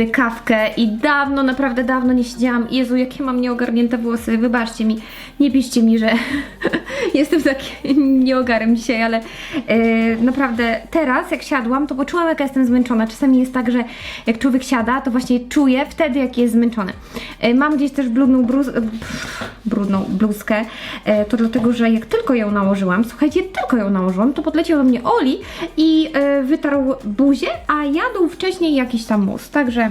sobie kawkę i dawno, naprawdę dawno nie siedziałam. Jezu, jakie mam nieogarnięte włosy, wybaczcie mi, nie piszcie mi, że jestem takim nieogarem dzisiaj, ale e, naprawdę teraz jak siadłam, to poczułam jaka jestem zmęczona. Czasami jest tak, że jak człowiek siada, to właśnie czuje wtedy, jaki jest zmęczony. E, mam gdzieś też brudną, bruz, e, pff, brudną bluzkę, e, to dlatego, że jak tylko ją nałożyłam, słuchajcie, tylko ją nałożyłam, to podleciał do mnie Oli i e, wytarł buzię, a jadł wcześniej jakiś tam mus, także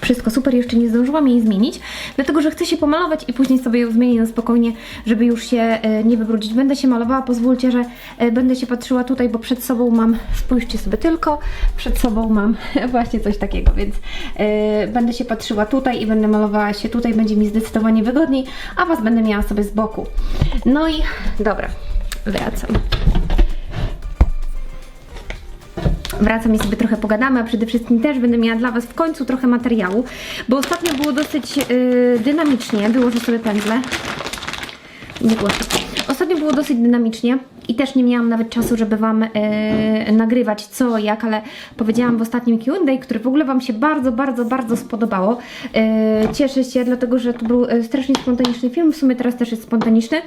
wszystko super, jeszcze nie zdążyłam jej zmienić, dlatego że chcę się pomalować i później sobie ją zmienię na spokojnie, żeby już się e, nie wybrudzić. Będę się malowała, pozwólcie, że e, będę się patrzyła tutaj, bo przed sobą mam, spójrzcie sobie tylko, przed sobą mam właśnie coś takiego, więc e, będę się patrzyła tutaj i będę malowała się tutaj, będzie mi zdecydowanie wygodniej, a Was będę miała sobie z boku. No i dobra, wracam. Wracam i sobie trochę pogadamy, a przede wszystkim też będę miała dla Was w końcu trochę materiału, bo ostatnio było dosyć yy, dynamicznie, wyłożę sobie pędzle. Nie głośno. Ostatnio było dosyć dynamicznie i też nie miałam nawet czasu, żeby Wam yy, nagrywać co, jak, ale powiedziałam w ostatnim Q&A, które w ogóle Wam się bardzo, bardzo, bardzo spodobało. Yy, cieszę się, dlatego że to był yy, strasznie spontaniczny film, w sumie teraz też jest spontaniczny.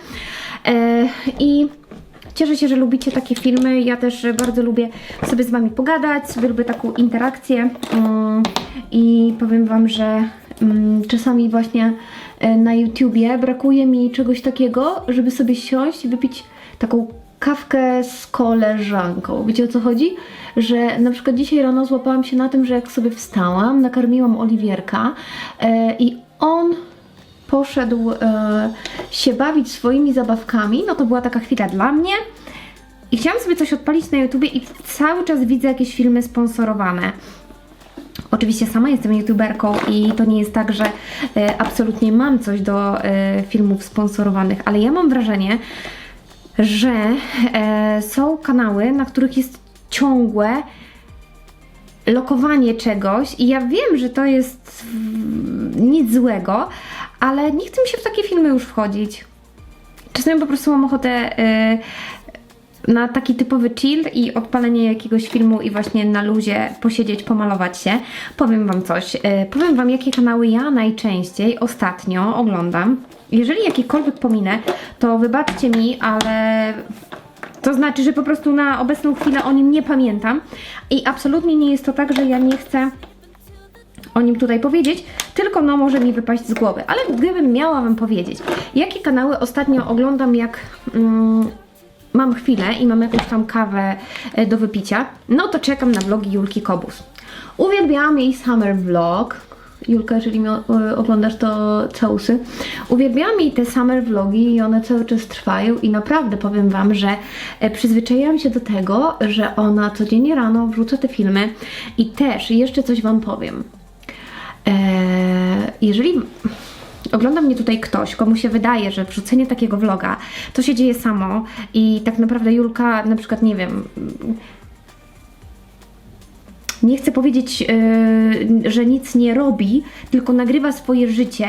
I Cieszę się, że lubicie takie filmy. Ja też bardzo lubię sobie z Wami pogadać, sobie lubię taką interakcję. Mm, I powiem Wam, że mm, czasami właśnie e, na YouTubie brakuje mi czegoś takiego, żeby sobie siąść i wypić taką kawkę z koleżanką. Wiecie o co chodzi? Że na przykład dzisiaj rano złapałam się na tym, że jak sobie wstałam, nakarmiłam Oliwierka e, i on poszedł e, się bawić swoimi zabawkami, no to była taka chwila dla mnie. I chciałam sobie coś odpalić na YouTubie i cały czas widzę jakieś filmy sponsorowane. Oczywiście sama jestem youtuberką i to nie jest tak, że e, absolutnie mam coś do e, filmów sponsorowanych, ale ja mam wrażenie, że są kanały, na których jest ciągłe lokowanie czegoś i ja wiem, że to jest nic złego, ale nie chce mi się w takie filmy już wchodzić. Czasami po prostu mam ochotę y, na taki typowy chill i odpalenie jakiegoś filmu i właśnie na luzie posiedzieć, pomalować się. Powiem Wam coś. Y, powiem Wam, jakie kanały ja najczęściej ostatnio oglądam. Jeżeli jakikolwiek pominę, to wybaczcie mi, ale to znaczy, że po prostu na obecną chwilę o nim nie pamiętam. I absolutnie nie jest to tak, że ja nie chcę o nim tutaj powiedzieć, tylko no może mi wypaść z głowy. Ale gdybym miała Wam powiedzieć, jakie kanały ostatnio oglądam, jak mm, mam chwilę i mam jakąś tam kawę e, do wypicia, no to czekam na vlogi Julki Kobus. Uwielbiałam jej summer vlog. Julka, jeżeli mnie e, oglądasz, to całusy. Uwielbiałam jej te summer vlogi i one cały czas trwają i naprawdę powiem Wam, że e, przyzwyczaiłam się do tego, że ona codziennie rano wrzuca te filmy i też jeszcze coś Wam powiem. Eee, jeżeli ogląda mnie tutaj ktoś, komu się wydaje, że wrzucenie takiego vloga to się dzieje samo i tak naprawdę Julka na przykład, nie wiem, nie chcę powiedzieć, yy, że nic nie robi, tylko nagrywa swoje życie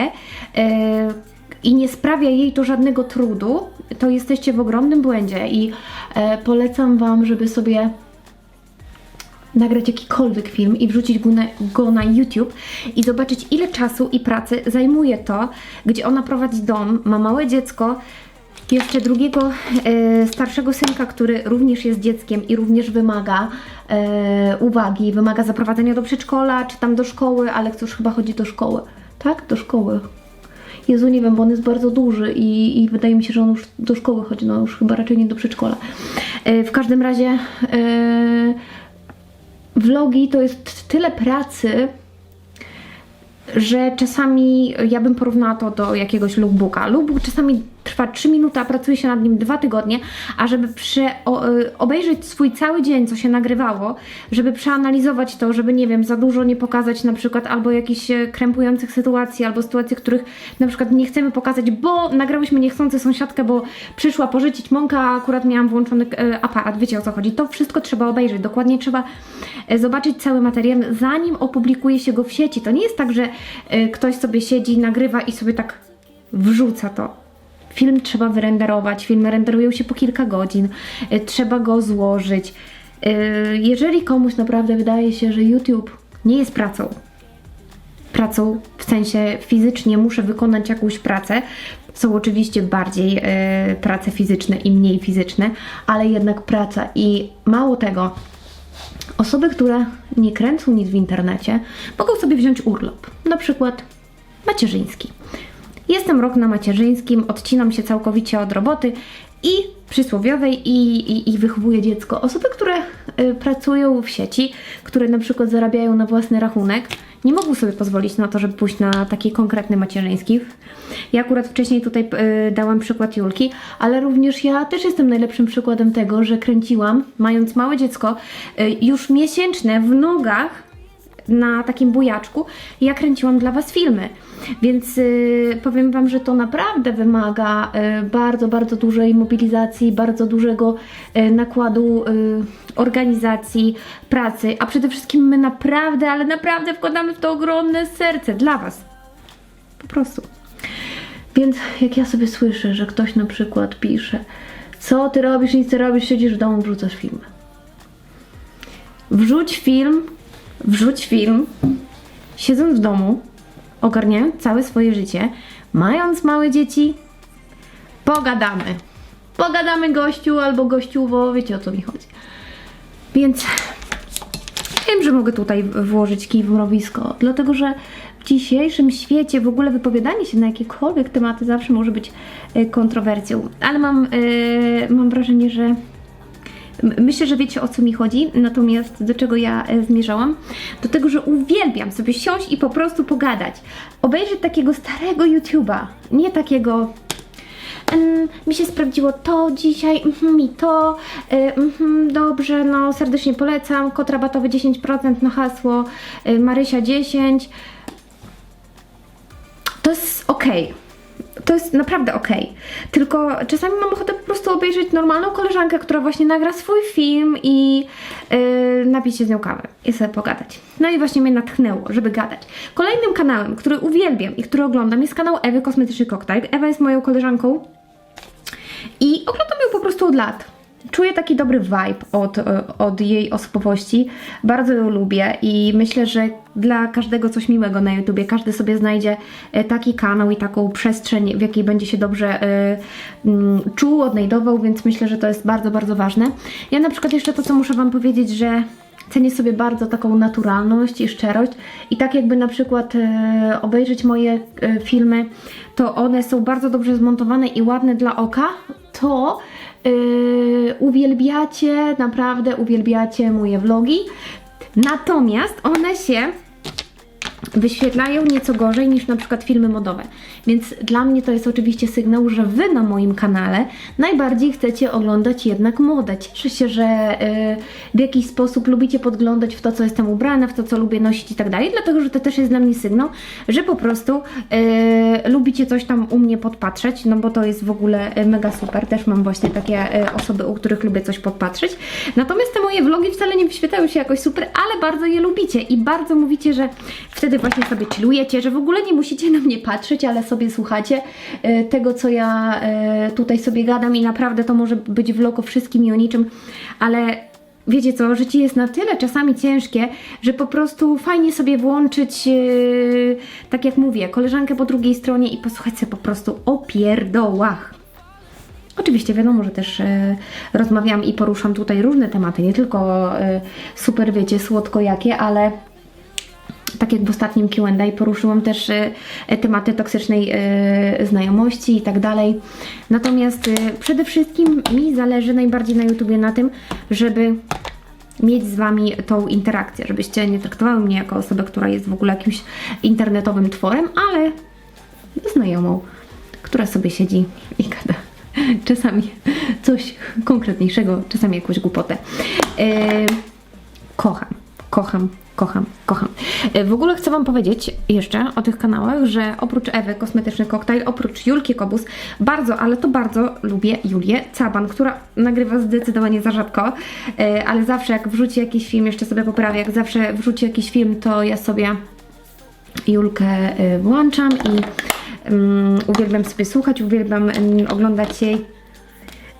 yy, i nie sprawia jej to żadnego trudu, to jesteście w ogromnym błędzie i yy, polecam Wam, żeby sobie nagrać jakikolwiek film i wrzucić go na, go na YouTube i zobaczyć ile czasu i pracy zajmuje to, gdzie ona prowadzi dom, ma małe dziecko, jeszcze drugiego e, starszego synka, który również jest dzieckiem i również wymaga e, uwagi, wymaga zaprowadzenia do przedszkola, czy tam do szkoły, ale cóż, chyba chodzi do szkoły. Tak? Do szkoły. Jezu, nie wiem, bo on jest bardzo duży i, i wydaje mi się, że on już do szkoły chodzi, no już chyba raczej nie do przedszkola. E, w każdym razie vlogi to jest tyle pracy, że czasami ja bym porównała to do jakiegoś lookbooka. Lookbook czasami trwa 3 minuty, a pracuje się nad nim 2 tygodnie, a żeby prze, o, y, obejrzeć swój cały dzień, co się nagrywało, żeby przeanalizować to, żeby nie wiem, za dużo nie pokazać na przykład albo jakichś e, krępujących sytuacji, albo sytuacji, których na przykład nie chcemy pokazać, bo nagrałyśmy niechcący sąsiadkę, bo przyszła pożyczyć mąkę, a akurat miałam włączony e, aparat, wiecie o co chodzi. To wszystko trzeba obejrzeć, dokładnie trzeba e, zobaczyć cały materiał, zanim opublikuje się go w sieci. To nie jest tak, że ktoś sobie siedzi, nagrywa i sobie tak wrzuca to. Film trzeba wyrenderować, filmy renderują się po kilka godzin, y, trzeba go złożyć. Y, Jeżeli komuś naprawdę wydaje się, że YouTube nie jest pracą. Pracą w sensie fizycznie muszę wykonać jakąś pracę. Są oczywiście bardziej e, prace fizyczne i mniej fizyczne, ale jednak praca. I mało tego, Osoby, które nie kręcą nic w internecie, mogą sobie wziąć urlop, na przykład macierzyński. Jestem rok na macierzyńskim, odcinam się całkowicie od roboty i przysłowiowej i, i, i wychowuję dziecko. Osoby, które y, pracują w sieci, które na przykład zarabiają na własny rachunek, nie mogą sobie pozwolić na to, żeby pójść na taki konkretny macierzyński. Ja akurat wcześniej tutaj y, dałam przykład Julki, ale również ja też jestem najlepszym przykładem tego, że kręciłam, mając małe dziecko, y, już miesięczne w nogach na takim bujaczku, ja kręciłam dla Was filmy. Więc y, powiem Wam, że to naprawdę wymaga y, bardzo, bardzo dużej mobilizacji, bardzo dużego y, nakładu organizacji, pracy, a przede wszystkim my naprawdę, ale naprawdę wkładamy w to ogromne serce dla Was. Po prostu. Więc jak ja sobie słyszę, że ktoś na przykład pisze, co ty robisz, nic nie robisz, siedzisz w domu, wrzucasz filmy. Wrzuć film, wrzuć film, siedząc w domu, ogarniając całe swoje życie, mając małe dzieci, pogadamy. Pogadamy gościu albo gościuwo, wiecie o co mi chodzi. Więc wiem, że mogę tutaj włożyć kij w mrowisko, dlatego że w dzisiejszym świecie w ogóle wypowiadanie się na jakiekolwiek tematy zawsze może być e, kontrowersją, ale mam, e, mam wrażenie, że Myślę, że wiecie o co mi chodzi, natomiast do czego ja e, zmierzałam? Do tego, że uwielbiam sobie siąść i po prostu pogadać. Obejrzeć takiego starego YouTube'a, nie takiego. "Em, mi się sprawdziło to dzisiaj, mhm, mi to, e, mhm, dobrze, no serdecznie polecam. Kod rabatowy 10% na hasło e, Marysia 10. To jest okej. To jest naprawdę okej. Tylko czasami mam ochotę po prostu obejrzeć normalną koleżankę, która właśnie nagra swój film i yy, napić się z nią kawę i sobie pogadać. No i właśnie mnie natchnęło, żeby gadać. Kolejnym kanałem, który uwielbiam i który oglądam jest kanał Ewy Kosmetyczny Koktajl. Ewa jest moją koleżanką i oglądam ją po prostu od lat. Czuję taki dobry vibe od, e, od jej osobowości. Bardzo ją lubię i myślę, że dla każdego coś miłego na YouTubie. Każdy sobie znajdzie e, taki kanał i taką przestrzeń, w jakiej będzie się dobrze e, mm, czuł, odnajdował, więc myślę, że to jest bardzo, bardzo ważne. Ja na przykład jeszcze to, co muszę Wam powiedzieć, że cenię sobie bardzo taką naturalność i szczerość i tak jakby na przykład obejrzeć moje filmy, to one są bardzo dobrze zmontowane i ładne dla oka, to e, uwielbiacie, naprawdę uwielbiacie moje vlogi, natomiast one się wyświetlają nieco gorzej niż na przykład filmy modowe. Więc dla mnie to jest oczywiście sygnał, że Wy na moim kanale najbardziej chcecie oglądać jednak modę. Cieszę się, że y, w jakiś sposób lubicie podglądać w to, co jestem ubrana, w to, co lubię nosić i tak dalej, dlatego, że to też jest dla mnie sygnał, że po prostu y, lubicie coś tam u mnie podpatrzeć, no bo to jest w ogóle y, mega super. Też mam właśnie takie osoby, u których lubię coś podpatrzeć. Natomiast te moje vlogi wcale nie wyświetlają się jakoś super, ale bardzo je lubicie i bardzo mówicie, że wtedy właśnie sobie chillujecie, że w ogóle nie musicie na mnie patrzeć, ale sobie słuchacie e, tego, co ja e, tutaj sobie gadam i naprawdę to może być vlog o wszystkim i o niczym, ale wiecie co, życie jest na tyle czasami ciężkie, że po prostu fajnie sobie włączyć, e, tak jak mówię, koleżankę po drugiej stronie i posłuchać sobie po prostu o pierdołach. Oczywiście wiadomo, że też e, rozmawiam i poruszam tutaj różne tematy, nie tylko e, super, wiecie, słodko jakie, ale tak jak w ostatnim Q&A poruszyłam też e, e, tematy toksycznej e, znajomości i tak dalej. Natomiast przede wszystkim mi zależy najbardziej na YouTubie na tym, żeby mieć z Wami tą interakcję, żebyście nie traktowały mnie jako osobę, która jest w ogóle jakimś internetowym tworem, ale znajomą, która sobie siedzi i gada. Czasami coś konkretniejszego, czasami jakąś głupotę. E, kocham, kocham, kocham, kocham. E, W ogóle chcę Wam powiedzieć jeszcze o tych kanałach, że oprócz Ewy, kosmetyczny koktajl, oprócz Julki Kobus, bardzo, ale to bardzo lubię Julię Caban, która nagrywa zdecydowanie za rzadko, e, ale zawsze jak wrzuci jakiś film, jeszcze sobie poprawię, jak zawsze wrzuci jakiś film, to ja sobie Julkę y, włączam i um, uwielbiam sobie słuchać, uwielbiam um, oglądać jej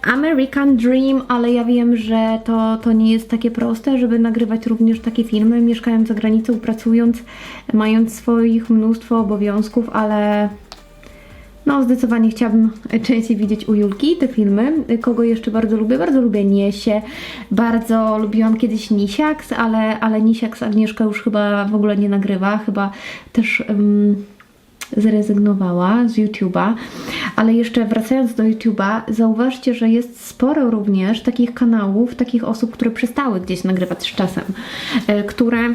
American Dream, ale ja wiem, że to, to nie jest takie proste, żeby nagrywać również takie filmy, mieszkając za granicą, pracując, mając swoich mnóstwo obowiązków, ale no, zdecydowanie chciałabym częściej widzieć u Julki te filmy. Kogo jeszcze bardzo lubię? Bardzo lubię Niesie. Bardzo lubiłam kiedyś Nisiaks, ale, ale Nisiaks Agnieszka już chyba w ogóle nie nagrywa. Chyba też um, zrezygnowała z YouTube'a. Ale jeszcze wracając do YouTube'a, zauważcie, że jest sporo również takich kanałów, takich osób, które przestały gdzieś nagrywać z czasem, e, które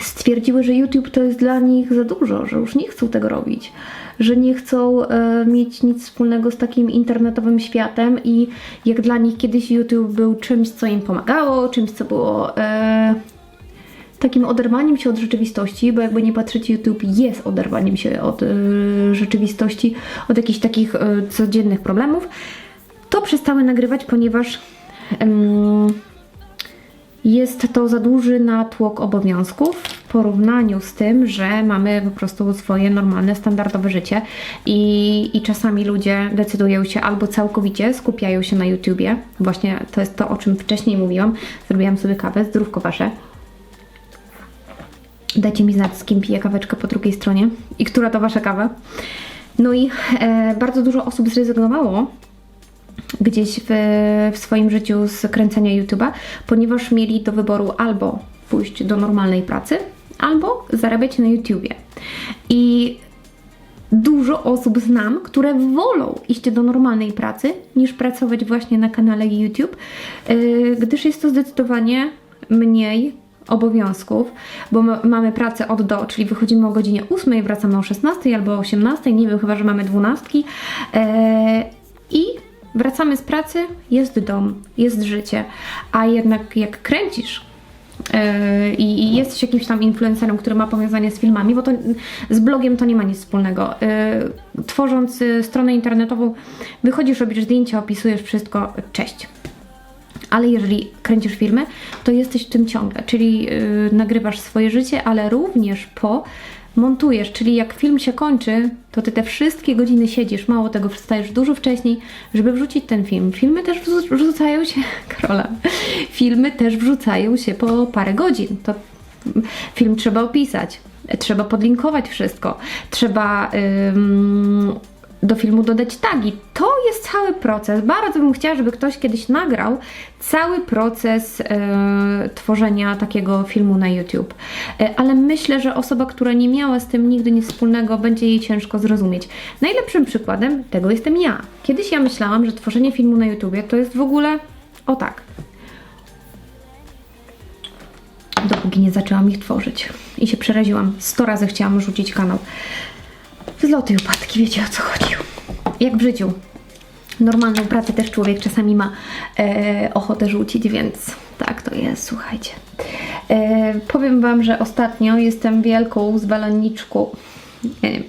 stwierdziły, że YouTube to jest dla nich za dużo, że już nie chcą tego robić, że nie chcą e, mieć nic wspólnego z takim internetowym światem i jak dla nich kiedyś YouTube był czymś, co im pomagało, czymś, co było e, takim oderwaniem się od rzeczywistości, bo jakby nie patrzeć, YouTube jest oderwaniem się od e, rzeczywistości, od jakichś takich e, codziennych problemów, to przestały nagrywać, ponieważ em, jest to za duży natłok obowiązków w porównaniu z tym, że mamy po prostu swoje normalne, standardowe życie i, i czasami ludzie decydują się albo całkowicie skupiają się na YouTubie. Właśnie to jest to, o czym wcześniej mówiłam. Zrobiłam sobie kawę, zdrówko wasze. Dajcie mi znać, z kim piję kaweczkę po drugiej stronie i która to wasza kawa. No i e, bardzo dużo osób zrezygnowało gdzieś w, w swoim życiu z kręcenia YouTube'a, ponieważ mieli do wyboru albo pójść do normalnej pracy, albo zarabiać na YouTubie. I dużo osób znam, które wolą iść do normalnej pracy niż pracować właśnie na kanale YouTube, yy, gdyż jest to zdecydowanie mniej obowiązków, bo ma- mamy pracę od do, czyli wychodzimy o godzinie 8, wracamy o 16 albo o 18, nie wiem, chyba, że mamy 12 yy, i wracamy z pracy, jest dom, jest życie, a jednak jak kręcisz yy, i jesteś jakimś tam influencerem, który ma powiązanie z filmami, bo to z blogiem to nie ma nic wspólnego. Yy, Tworząc stronę internetową, wychodzisz, robisz zdjęcia, opisujesz wszystko, cześć. Ale jeżeli kręcisz filmy, to jesteś w tym ciągle, czyli yy, nagrywasz swoje życie, ale również po montujesz, czyli jak film się kończy, to ty te wszystkie godziny siedzisz, mało tego, wstajesz dużo wcześniej, żeby wrzucić ten film. Filmy też wrzu- wrzucają się, Karola, filmy też wrzucają się po parę godzin. To film trzeba opisać, trzeba podlinkować wszystko, trzeba do filmu dodać tagi. To jest cały proces. Bardzo bym chciała, żeby ktoś kiedyś nagrał cały proces e, tworzenia takiego filmu na YouTube. E, ale myślę, że osoba, która nie miała z tym nigdy nic wspólnego, będzie jej ciężko zrozumieć. Najlepszym przykładem tego jestem ja. Kiedyś ja myślałam, że tworzenie filmu na YouTubie to jest w ogóle o tak. Dopóki nie zaczęłam ich tworzyć i się przeraziłam. Sto razy chciałam rzucić kanał. Wzloty i upadki, wiecie o co chodzi. Jak w życiu. Normalną pracę też człowiek czasami ma e, ochotę rzucić, więc tak to jest, słuchajcie. E, powiem Wam, że ostatnio jestem wielką zwolenniczką. Nie, nie.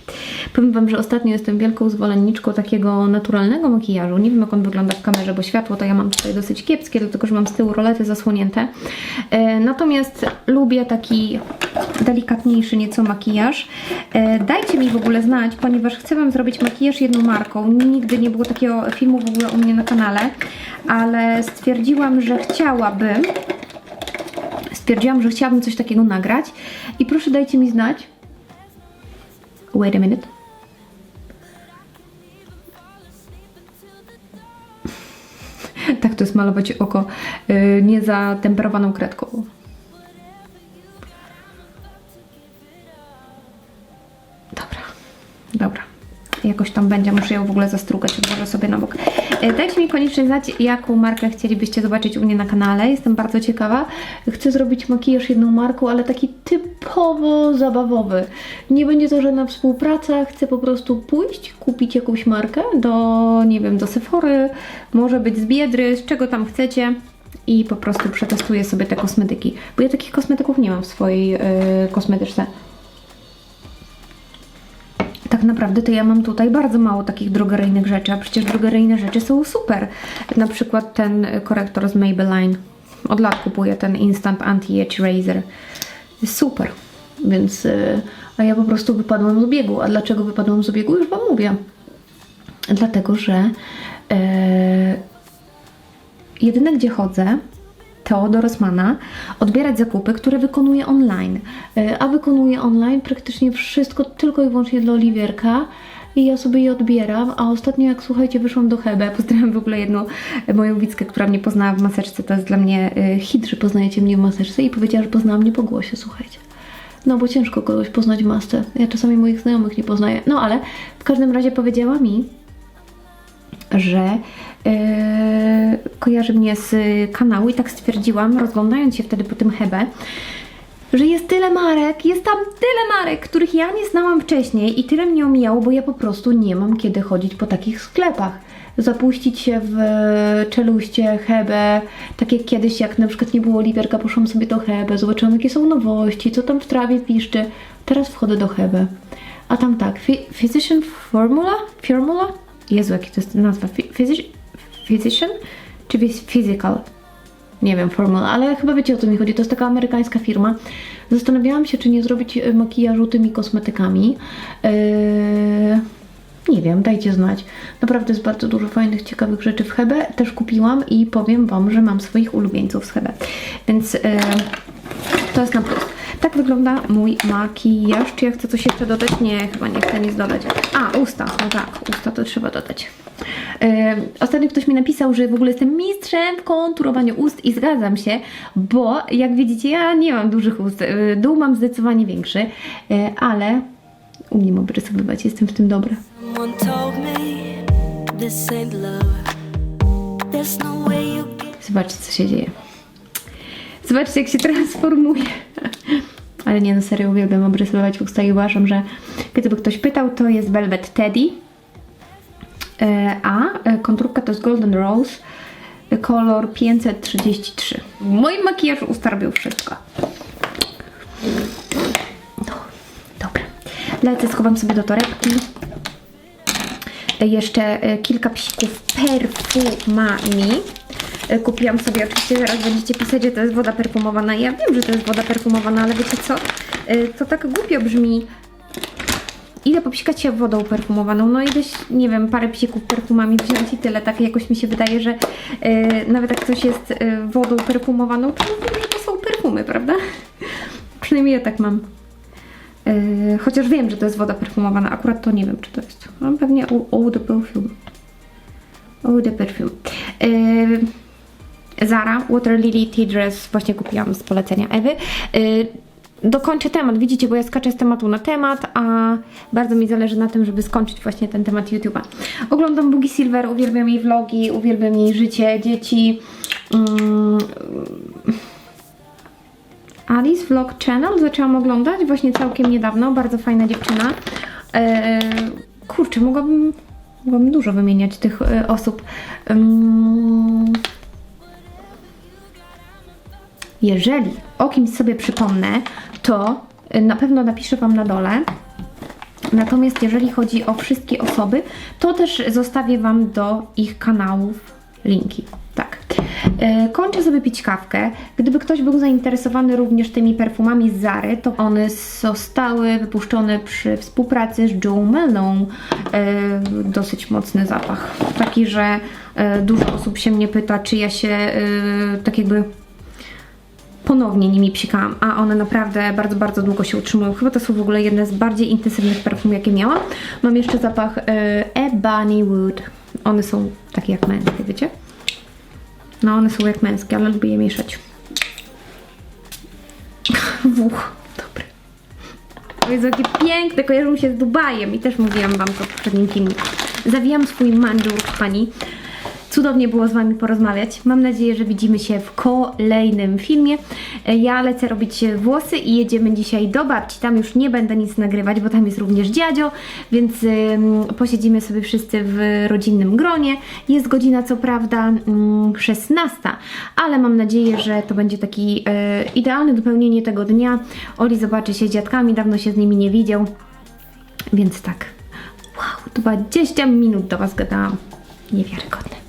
Powiem Wam, że ostatnio jestem wielką zwolenniczką takiego naturalnego makijażu. Nie wiem, jak on wygląda w kamerze, bo światło to ja mam tutaj dosyć kiepskie, dlatego że mam z tyłu rolety zasłonięte. E, natomiast lubię taki delikatniejszy nieco makijaż. E, dajcie mi w ogóle znać, ponieważ chcę Wam zrobić makijaż jedną marką. Nigdy nie było takiego filmu w ogóle u mnie na kanale, ale stwierdziłam, że chciałabym stwierdziłam, że chciałabym coś takiego nagrać i proszę dajcie mi znać. Wait a minute. Tak to jest malować oko yy, niezatemperowaną kredką. Dobra, dobra. Jakoś tam będzie, muszę ją w ogóle zastrugać, odłożę sobie na bok. E, Dajcie mi koniecznie znać, jaką markę chcielibyście zobaczyć u mnie na kanale. Jestem bardzo ciekawa. Chcę zrobić makijaż jedną marką, ale taki typowo zabawowy. Nie będzie to żadna współpraca, chcę po prostu pójść, kupić jakąś markę do, nie wiem, do Sephory, może być z Biedry, z czego tam chcecie i po prostu przetestuję sobie te kosmetyki. Bo ja takich kosmetyków nie mam w swojej yy, kosmetyczce tak naprawdę to ja mam tutaj bardzo mało takich drogeryjnych rzeczy, a przecież drogeryjne rzeczy są super. Na przykład ten korektor z Maybelline. Od lat kupuję ten Instant Anti-Age Razor. Super. Więc, y, a ja po prostu wypadłam z biegu. A dlaczego wypadłam z biegu? Już Wam mówię. Dlatego, że E, jedyne gdzie chodzę to do Rossmana odbierać zakupy, które wykonuję online. E, A wykonuję online praktycznie wszystko tylko i wyłącznie dla Oliwierka. I ja sobie je odbieram, a ostatnio jak słuchajcie, wyszłam do Hebe, pozdrawiam w ogóle jedną e, moją widzkę, która mnie poznała w maseczce, to jest dla mnie e, hit, że poznajecie mnie w maseczce i powiedziała, że poznała mnie po głosie, słuchajcie. No bo ciężko kogoś poznać w masce. Ja czasami moich znajomych nie poznaję. No ale w każdym razie powiedziała mi, że kojarzy mnie z kanału i tak stwierdziłam, rozglądając się wtedy po tym Hebe, że jest tyle marek, jest tam tyle marek, których ja nie znałam wcześniej i tyle mnie omijało, bo ja po prostu nie mam kiedy chodzić po takich sklepach. Zapuścić się w czeluście, Hebe, tak jak kiedyś, jak na przykład nie było Oliwierka, poszłam sobie do Hebe, zobaczyłam jakie są nowości, co tam w trawie piszczy. Teraz wchodzę do Hebe. A tam tak, Phy- Physician Formula? Formula? Jezu, jaki to jest nazwa? Phy- Physi- Physician? Czy phys- Physical? nie wiem, formuła, ale chyba wiecie o co mi chodzi. To jest taka amerykańska firma. Zastanawiałam się, czy nie zrobić e, makijażu tymi kosmetykami. Eee, nie wiem, dajcie znać. Naprawdę jest bardzo dużo fajnych, ciekawych rzeczy w Hebe. Też kupiłam i powiem Wam, że mam swoich ulubieńców z Hebe. Więc e, to jest na plus. Tak wygląda mój makijaż. Czy ja chcę coś jeszcze dodać? Nie, chyba nie chcę nic dodać. A, usta. No tak, usta to trzeba dodać. Ostatnio ktoś mi napisał, że w ogóle jestem mistrzem w konturowaniu ust i zgadzam się, bo jak widzicie, ja nie mam dużych ust. Yy, dół mam zdecydowanie większy, yy, ale umiem obrysowywać, jestem w tym dobra. No Zobaczcie, co się dzieje. Zobaczcie, jak się transformuje. Ale nie, no serio, uwielbiam obrysowywać usta i uważam, że gdyby ktoś pytał, to jest Velvet Teddy. E, A e, konturka to jest Golden Rose, e, kolor 533. W moim makijażu wszystko. No, dobra. Lecę, schowam sobie do torebki. Jeszcze kilka psików perfumami. Kupiłam sobie, oczywiście zaraz będziecie pisać, że to jest woda perfumowana. Ja wiem, że to jest woda perfumowana, ale wiecie co? To tak głupio brzmi. Idę popsikać się wodą perfumowaną, no idę, nie wiem, parę psików perfumami wziąć i tyle. Tak jakoś mi się wydaje, że e, nawet jak coś jest e, wodą perfumowaną, to mówię, że to są perfumy, prawda? Przynajmniej ja tak mam. E, chociaż wiem, że to jest woda perfumowana, akurat to nie wiem, czy to jest. No, pewnie eau, de perfume. Eau de perfume. E, Zara Water Lily Tea Dress właśnie kupiłam z polecenia Ewy. E, dokończę temat, widzicie, bo ja skaczę z tematu na temat, a bardzo mi zależy na tym, żeby skończyć właśnie ten temat YouTube'a. Oglądam Boogie Silver, uwielbiam jej vlogi, uwielbiam jej życie, dzieci. Mm, Alice Vlog Channel zaczęłam oglądać właśnie całkiem niedawno, bardzo fajna dziewczyna. E, kurczę, mogłabym, mogłabym dużo wymieniać tych e, osób. Ym, jeżeli o kimś sobie przypomnę, to y, na pewno napiszę Wam na dole. Natomiast jeżeli chodzi o wszystkie osoby, to też zostawię Wam do ich kanałów linki. Tak. E, Kończę sobie pić kawkę. Gdyby ktoś był zainteresowany również tymi perfumami z Zary, to one zostały wypuszczone przy współpracy z Joe Melon. E, Dosyć mocny zapach. Taki, że dużo osób się mnie pyta, czy ja się tak jakby ponownie nimi psikałam, a one naprawdę bardzo, bardzo długo się utrzymują. Chyba to są w ogóle jedne z bardziej intensywnych perfum, jakie miałam. Mam jeszcze zapach e, Ebony Wood. One są takie jak męskie, wiecie? No, one są jak męskie, ale lubię je mieszać. Wuch, dobre. O Jezu, jakie piękne, kojarzą się z Dubajem i też mówiłam Wam to w poprzednim filmie. Zawijam swój mandżur, kochani. Cudownie było z Wami porozmawiać. Mam nadzieję, że widzimy się w kolejnym filmie. E, Ja lecę robić włosy i jedziemy dzisiaj do babci. Tam już nie będę nic nagrywać, bo tam jest również dziadzio, więc posiedzimy sobie wszyscy w rodzinnym gronie. Jest godzina co prawda ym, 16, ale mam nadzieję, że to będzie taki e, idealne dopełnienie tego dnia. Oli zobaczy się z dziadkami, dawno się z nimi nie widział. Więc tak. Wow, 20 minut do Was gadałam. Niewiarygodne.